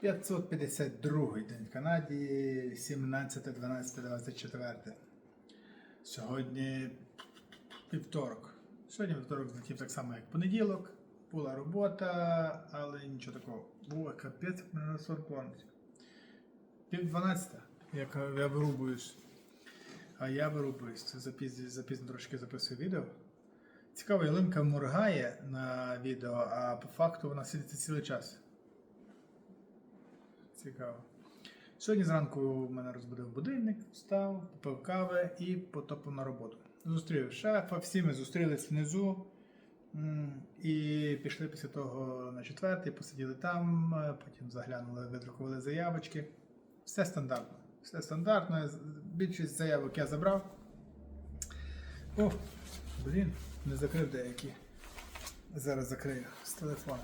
552 день в Канаді, 17, 12, 24. Сьогодні вівторок. Сьогодні вівторок злетів так само, як понеділок. Була робота, але нічого такого. О, капець, на 40 плануть. Пів 12, як я вирубуюсь. А я вирубуюсь. Запізно, запізно трошки записую відео. Цікаво, ялинка моргає на відео, а по факту вона сидиться цілий час. Цікаво. Сьогодні зранку мене розбудив будильник, встав, попив кави і потопив на роботу. Зустрів шефа, всі ми зустрілись внизу і пішли після того на четвертий, посиділи там, е, потім заглянули, видрукували заявочки. Все стандартно. Все стандартно. Більшість заявок я забрав. О, блін, не закрив деякі. Зараз закрию з телефона.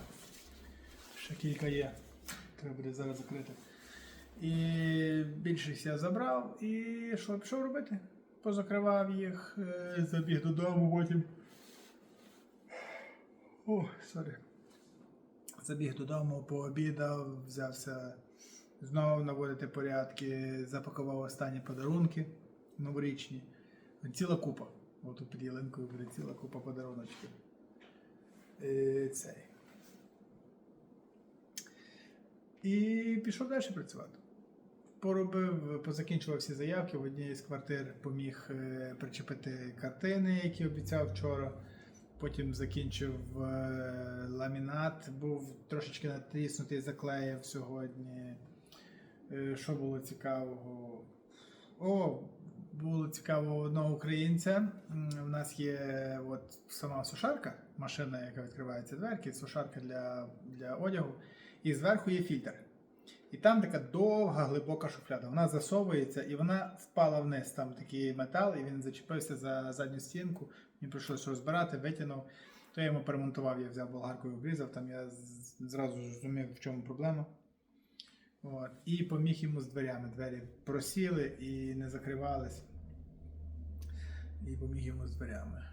Ще кілька є. Треба буде зараз закрити. І більшість я забрав. І що пішов робити? Позакривав їх, е, забіг додому потім. О, сорі. Забіг додому, пообідав, взявся знову наводити порядки, запакував останні подарунки новорічні. Ціла купа. От тут під ялинкою буде ціла купа подаруночків. Е, Цей. І пішов далі працювати. Поробив, позакінчував всі заявки. В одній з квартир поміг е, причепити картини, які обіцяв вчора. Потім закінчив е, ламінат, був трошечки натиснутий, заклеїв сьогодні. Е, Що було цікавого? О, було цікаво одного українця. У нас є от сама сушарка, машина, яка відкривається дверки, сушарка для, для одягу. І зверху є фільтр. І там така довга, глибока шуфляда. Вона засовується і вона впала вниз. Там такий метал, і він зачепився за задню стінку. Мені прийшлося розбирати, витягнув. То я йому перемонтував, я взяв болгаркою обрізав, там я зразу зрозумів, в чому проблема. От. І поміг йому з дверями. Двері просіли і не закривались. І поміг йому з дверями.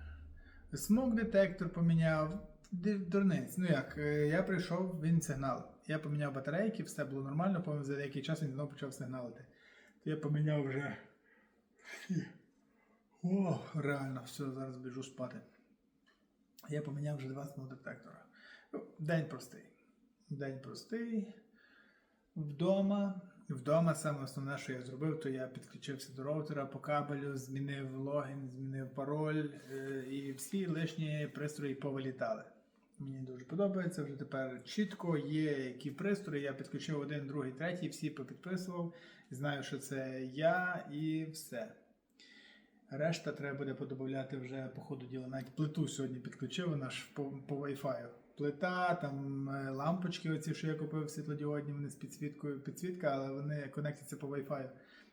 Смок детектор поміняв. Дурниць. Ну як, е, я прийшов, він сигнал. Я поміняв батарейки, все було нормально, потім за деякий час він знову почав сигналити. То я поміняв вже. О, реально, все, зараз біжу спати. Я поміняв вже два детектора. Ну, День простий. День простий. Вдома. Вдома саме основне, що я зробив, то я підключився до роутера по кабелю, змінив логін, змінив пароль е, і всі лишні пристрої повилітали. Мені дуже подобається. Вже тепер чітко є які пристрої. Я підключив один, другий, третій, всі попідписував. Знаю, що це я і все. Решта треба буде подобавляти вже по ходу діла. Навіть плиту сьогодні підключив, вона ж по, по Wi-Fi. Плита, там е, лампочки, оці, що я купив світлодіодні, вони з підсвіткою, підсвітка, але вони конектяться по Wi-Fi.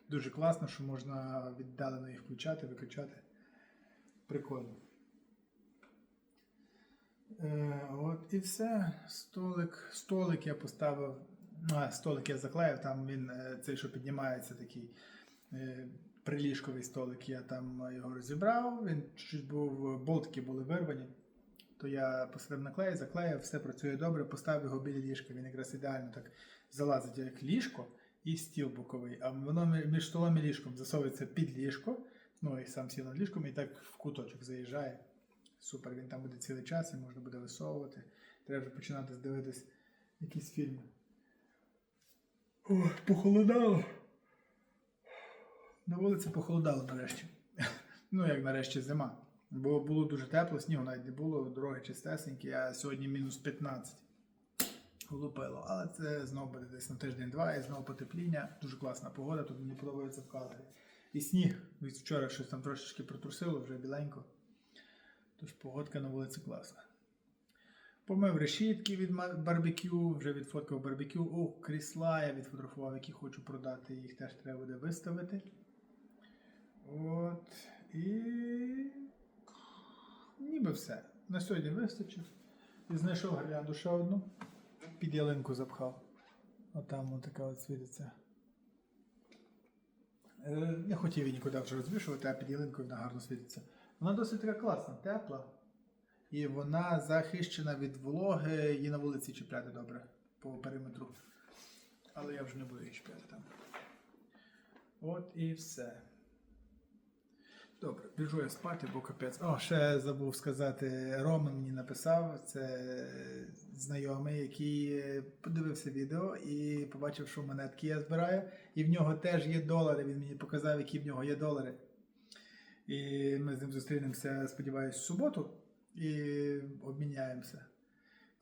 Дуже класно, що можна віддалено їх включати, виключати. Прикольно. Е, от і все. Столик, столик я поставив. А, столик я заклеїв, там він е, цей, що піднімається, такий е, приліжковий столик. Я там його розібрав. Він чуть був, болтики були вирвані. То я посадив на заклеїв, все працює добре, поставив його біля ліжка. Він якраз ідеально так залазить як ліжко і стіл боковий. А воно між столом і ліжком засовується під ліжко. Ну і сам сіл над ліжком, і так в куточок заїжджає. Супер, він там буде цілий час і можна буде висовувати. Треба вже починати дивитись якісь фільми. Ой, похолодало. На вулиці похолодало нарешті. Ну, як нарешті зима. Бо було дуже тепло, снігу навіть не було, дороги чистесенькі, а сьогодні мінус 15. Лупило. Але це знову буде десь на тиждень-два і знову потепління. Дуже класна погода, тут мені подобається в Калгарі. І сніг від вчора щось там трошечки протрусило, вже біленько. Тож погодка на вулиці класна. Помив решітки від барбекю, вже відфоткав барбекю. О, крісла я відфотографував, які хочу продати, їх теж треба буде виставити. От. І. Ніби все. На сьогодні вистачить. І знайшов гірлянду ще одну. Під ялинку запхав. Отам от така от світиться. Не хотів її нікуди вже розвішувати, а під ялинкою вона гарно світиться. Вона досить така класна, тепла. І вона захищена від вологи, її на вулиці чіпляти добре по периметру. Але я вже не буду її чіпляти там. От і все. Добре, біжу я спати, бо капець. О, ще забув сказати, Роман мені написав, це знайомий, який е, подивився відео і побачив, що монетки я збираю. І в нього теж є долари. Він мені показав, які в нього є долари. І ми з ним зустрінемося, сподіваюся, в суботу і обміняємося.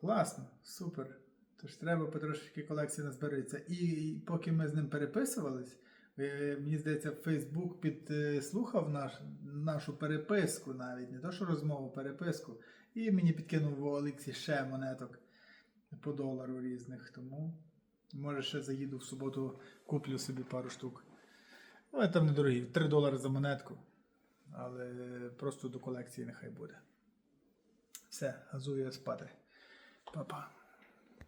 Класно, супер. Тож треба потрошки колекція назбереться. І поки ми з ним переписувались, е, мені здається, Фейсбук підслухав наш, нашу переписку навіть, не то що розмову, переписку. І мені підкинув в Олексі ще монеток по долару різних. Тому може ще заїду в суботу, куплю собі пару штук. Але там недорогі, 3 долари за монетку. Але просто до колекції нехай буде. Все, газую спати. Па-па.